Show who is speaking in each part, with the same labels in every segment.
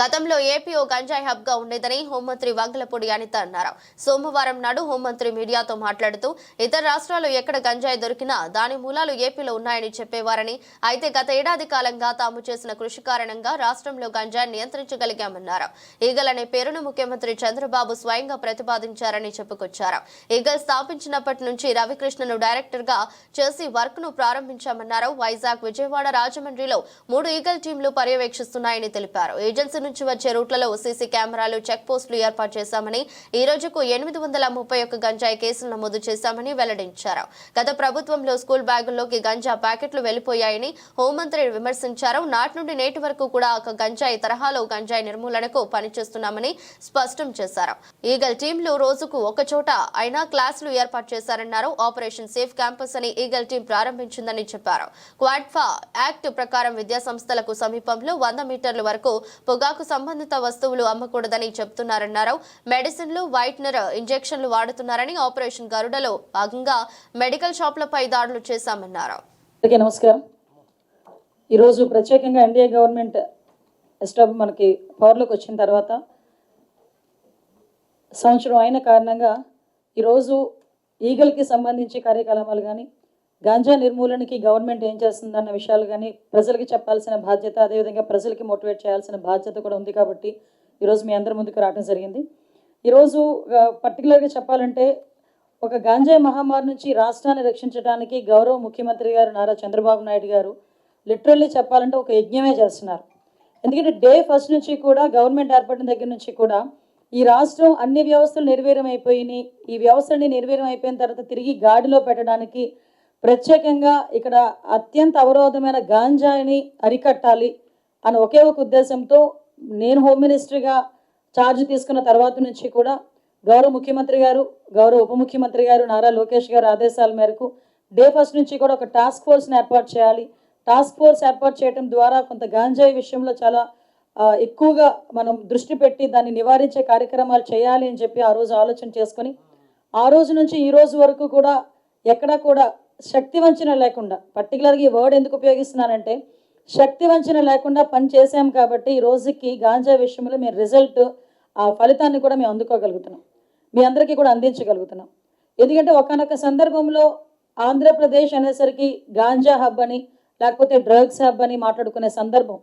Speaker 1: గతంలో ఏపీ ఓ గంజాయి హబ్గా ఉండేదని హోంమంత్రి వంగలపూడి అనిత అన్నారు. సోమవారం నాడు హోంమంత్రి మీడియాతో మాట్లాడుతూ ఇతర రాష్ట్రాల్లో ఎక్కడ గంజాయి దొరికినా దాని మూలాలు ఏపీలో ఉన్నాయని చెప్పేవారని అయితే గత ఏడాది కాలంగా తాము చేసిన కృషి కారణంగా రాష్ట్రంలో గంజాయి నియంత్రించగలిగామన్నారు. ఈగల్ అనే పేరును ముఖ్యమంత్రి చంద్రబాబు స్వయంగా ప్రతిపాదించారని చెప్పుకొచ్చారు. ఈగల్ స్థాపించినప్పటి నుంచి రవికృష్ణను డైరెక్టర్గా చేసి వర్క్ను ప్రారంభించామన్నారు. వైజాగ్ విజయవాడ రాజమండ్రిలో మూడు ఈగల్ టీంలు పర్యవేక్షిస్తున్నాయని తెలిపారు. ఏజెన్సీ నుంచి వచ్చే రూట్లలో సీసీ కెమెరాలు చెక్ పోస్టులు ఏర్పాటు చేశామని ఈ రోజుకు ఎనిమిది వందల ముప్పై ఒక్క గంజాయి కేసులు నమోదు చేశామని వెల్లడించారు. గత ప్రభుత్వంలో స్కూల్ బ్యాగుల్లోకి గంజా ప్యాకెట్లు వెళ్ళిపోయాయని హోంమంత్రి విమర్శించారు. నాటి నుండి నేటి వరకు కూడా ఒక గంజాయి తరహాలో గంజాయి నిర్మూలనకు పనిచేస్తున్నామని స్పష్టం చేశారు. ఈగల్ టీంలు రోజుకు ఒక చోట అయినా క్లాసులు ఏర్పాటు చేశారన్నారు. ఆపరేషన్ సేఫ్ క్యాంపస్ అని ఈగల్ టీం ప్రారంభించిందని చెప్పారు. క్వాడ్ఫా యాక్ట్ ప్రకారం విద్యా సంస్థలకు సమీపంలో వంద మీటర్ల వరకు పొగాకు సంబంధిత వస్తువులు అమ్మకూడదని చెబుతున్నారన్నారు మెడిసిన్లు వైట్నర్ ఇంజెక్షన్లు వాడుతున్నారని ఆపరేషన్ గరుడలో భాగంగా మెడికల్ షాపులపై దాడులు చేశామన్నారు.
Speaker 2: నమస్కారం. ఈరోజు ప్రత్యేకంగా ఎన్డీఏ గవర్నమెంట్ ఎస్టాబ్ మనకి పవర్లోకి వచ్చిన తర్వాత సంవత్సరం అయిన కారణంగా ఈరోజు ఈగల్కి సంబంధించి కార్యకలాపాలు కానీ గాంజా నిర్మూలనకి గవర్నమెంట్ ఏం చేస్తుందన్న విషయాలు కానీ ప్రజలకి చెప్పాల్సిన బాధ్యత అదేవిధంగా ప్రజలకి మోటివేట్ చేయాల్సిన బాధ్యత కూడా ఉంది కాబట్టి ఈరోజు మీ అందరి ముందుకు రావడం జరిగింది. ఈరోజు పర్టికులర్గా చెప్పాలంటే ఒక గాంజాయి మహమ్మారి నుంచి రాష్ట్రాన్ని రక్షించడానికి గౌరవ ముఖ్యమంత్రి గారు నారా చంద్రబాబు నాయుడు గారు లిటరల్లీ చెప్పాలంటే ఒక యజ్ఞమే చేస్తున్నారు. ఎందుకంటే డే ఫస్ట్ నుంచి కూడా గవర్నమెంట్ ఏర్పడిన దగ్గర నుంచి కూడా ఈ రాష్ట్రం అన్ని వ్యవస్థలు నిర్వీర్యం అయిపోయినాయి ఈ వ్యవస్థలన్నీ నిర్వీర్యం అయిపోయిన తర్వాత తిరిగి గాడిలో పెట్టడానికి ప్రత్యేకంగా ఇక్కడ అత్యంత అవరోధమైన గాంజాయిని అరికట్టాలి అని ఒకే ఒక ఉద్దేశంతో నేను హోమ్ మినిస్టర్గా ఛార్జ్ తీసుకున్న తర్వాత నుంచి కూడా గౌరవ ముఖ్యమంత్రి గారు గౌరవ ఉప ముఖ్యమంత్రి గారు నారా లోకేష్ గారు ఆదేశాల మేరకు డే ఫస్ట్ నుంచి కూడా ఒక టాస్క్ ఫోర్స్ని ఏర్పాటు చేయాలి. టాస్క్ ఫోర్స్ ఏర్పాటు చేయడం ద్వారా కొంత గాంజాయి విషయంలో చాలా ఎక్కువగా మనం దృష్టి పెట్టి దాన్ని నివారించే కార్యక్రమాలు చేయాలి అని చెప్పి ఆ రోజు ఆలోచన చేసుకొని ఆ రోజు నుంచి ఈ రోజు వరకు కూడా ఎక్కడా కూడా శక్తి వంచన లేకుండా పర్టికులర్గా ఈ వర్డ్ ఎందుకు ఉపయోగిస్తున్నానంటే శక్తి వంచన లేకుండా పని చేసాం కాబట్టి ఈ రోజుకి గాంజా విషయంలో మేము రిజల్ట్ ఆ ఫలితాన్ని కూడా మేము అందుకోగలుగుతున్నాం. మీ అందరికీ కూడా అందించగలుగుతున్నాం. ఎందుకంటే ఒకనొక సందర్భంలో ఆంధ్రప్రదేశ్ అనేసరికి గాంజా హబ్ అని లేకపోతే డ్రగ్స్ హబ్ అని మాట్లాడుకునే సందర్భం.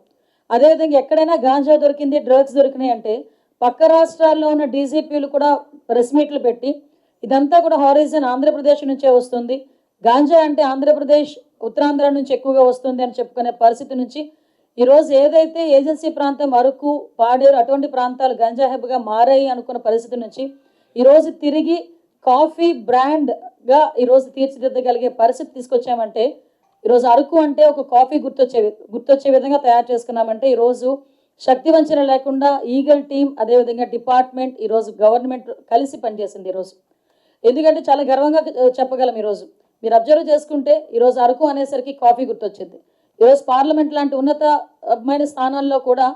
Speaker 2: అదేవిధంగా ఎక్కడైనా గాంజా దొరికింది డ్రగ్స్ దొరికినాయి అంటే పక్క రాష్ట్రాల్లో ఉన్న డీజీపీలు కూడా ప్రెస్ మీట్లు పెట్టి ఇదంతా కూడా హారిజన్ ఆంధ్రప్రదేశ్ నుంచే వస్తుంది. గాంజా అంటే ఆంధ్రప్రదేశ్ ఉత్తరాంధ్ర నుంచి ఎక్కువగా వస్తుంది అని చెప్పుకునే పరిస్థితి నుంచి ఈరోజు ఏదైతే ఏజెన్సీ ప్రాంతం అరకు పాడేరు అటువంటి ప్రాంతాలు గంజా హెబ్గా మారాయి అనుకున్న పరిస్థితి నుంచి ఈరోజు తిరిగి కాఫీ బ్రాండ్గా ఈరోజు తీర్చిదిద్దగలిగే పరిస్థితి తీసుకొచ్చామంటే ఈరోజు అరకు అంటే ఒక కాఫీ గుర్తొచ్చే గుర్తొచ్చే విధంగా తయారు చేసుకున్నామంటే ఈరోజు శక్తి వంచన లేకుండా ఈగల్ టీం అదేవిధంగా డిపార్ట్మెంట్ ఈరోజు గవర్నమెంట్ కలిసి పనిచేసింది ఈరోజు ఎందుకంటే చాలా గర్వంగా చెప్పగలం ఈరోజు మీరు అబ్జర్వ్ చేసుకుంటే ఈరోజు అరకు అనేసరికి కాఫీ గుర్తొచ్చింది. ఈరోజు పార్లమెంట్ లాంటి ఉన్నతమైన స్థానాల్లో కూడా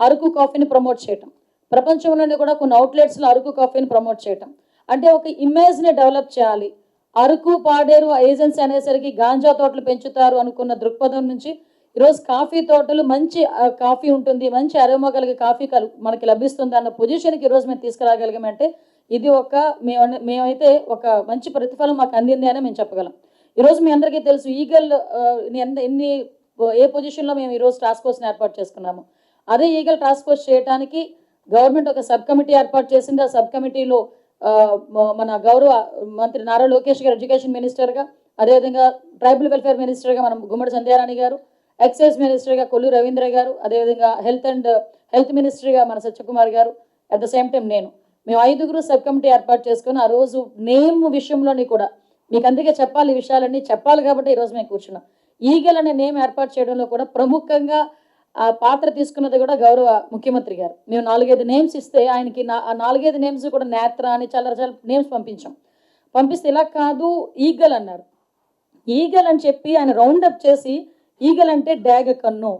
Speaker 2: అరకు కాఫీని ప్రమోట్ చేయటం. ప్రపంచంలోనే కూడా కొన్ని అవుట్లెట్స్లో అరకు కాఫీని ప్రమోట్ చేయటం. అంటే ఒక ఇమేజ్ని డెవలప్ చేయాలి. అరకు పాడేరు ఏజెన్సీ అనేసరికి గాంజా తోటలు పెంచుతారు అనుకున్న దృక్పథం నుంచి ఈరోజు కాఫీ తోటలు మంచి కాఫీ ఉంటుంది మంచి అరోమా కలిగే కాఫీ కలు మనకి లభిస్తుంది అన్న పొజిషన్కి ఈరోజు మేము తీసుకురాగలిగామంటే ఇది ఒక మేము మేమైతే ఒక మంచి ప్రతిఫలం మాకు అందింది అని మేము చెప్పగలం. ఈరోజు మీ అందరికీ తెలుసు ఈగల్ ఎన్ని ఏ పొజిషన్లో మేము ఈరోజు టాస్క్ ఫోర్స్ని ఏర్పాటు చేసుకున్నాము. అదే ఈగల్ టాస్క్ ఫోర్స్ చేయడానికి గవర్నమెంట్ ఒక సబ్ కమిటీ ఏర్పాటు చేసింది. ఆ సబ్ కమిటీలో మన గౌరవ మంత్రి నారా లోకేష్ గారు ఎడ్యుకేషన్ మినిస్టర్గా అదేవిధంగా ట్రైబల్ వెల్ఫేర్ మినిస్టర్గా మనం గుమ్మడి సంధ్యారాణి గారు ఎక్సైజ్ మినిస్టర్గా కొల్లు రవీంద్ర గారు అదేవిధంగా హెల్త్ అండ్ హెల్త్ మినిస్టర్గా మన సత్యకుమార్ గారు అట్ ద సేమ్ టైం నేను. మేము ఐదుగురు సబ్ కమిటీ ఏర్పాటు చేసుకుని ఆ రోజు నేమ్ విషయంలోని కూడా మీకు అందుకే చెప్పాలి ఈ విషయాలన్నీ చెప్పాలి కాబట్టి ఈరోజు మేము కూర్చున్నాం. ఈగల్ అనే నేమ్ ఏర్పాటు చేయడంలో కూడా ప్రముఖంగా ఆ పాత్ర తీసుకున్నది కూడా గౌరవ ముఖ్యమంత్రి గారు. మేము నాలుగైదు నేమ్స్ ఇస్తే ఆయనకి నా ఆ నాలుగైదు నేమ్స్ కూడా నేత్ర అని చాలా రకాల నేమ్స్ పంపించాం. పంపిస్తే ఇలా కాదు ఈగల్ అన్నారు. ఈగల్ అని చెప్పి ఆయన రౌండ్ అప్ చేసి ఈగల్ అంటే డ్యాగ కన్ను.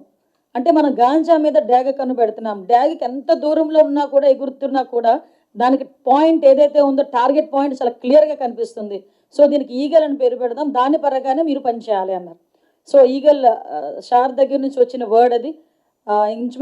Speaker 2: అంటే మనం గాంజా మీద డ్యాగ కన్ను పెడుతున్నాం. డ్యాగకి ఎంత దూరంలో ఉన్నా కూడా ఎగురుతున్నా కూడా దానికి పాయింట్ ఏదైతే ఉందో టార్గెట్ పాయింట్ చాలా క్లియర్గా కనిపిస్తుంది. సో దీనికి ఈగల్ అని పేరు పెడదాం. దాని పరగానే మీరు పని చేయాలి అన్నారు. సో ఈగల్ షార్ దగ్గర నుంచి వచ్చిన వర్డ్ అది. ఇంచుమించు